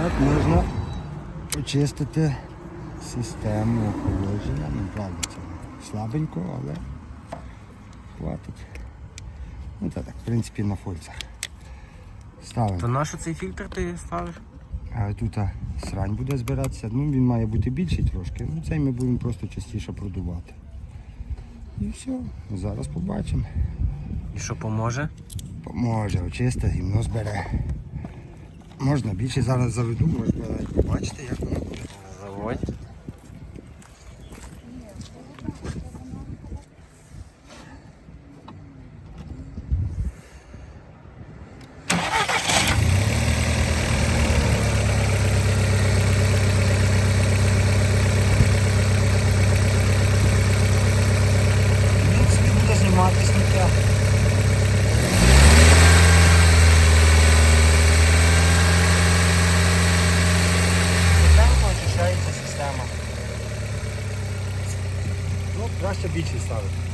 Так можна очистити систему охолодження. Ну, правда, це слабенько, але хватить. Ну це так, в принципі, на фольцах. Ставимо. То на що цей фільтр ти ставиш? А тут а, срань буде збиратися. Ну, він має бути більший трошки. Ну, цей ми будемо просто частіше продувати. І все, зараз побачимо. І що поможе? Поможе, очисти, гімно збере. Можна більше зараз заведу, можна навіть побачити, як воно буде. Заводь. Він собі буде знімати сміття. Ну, краще більше ставити.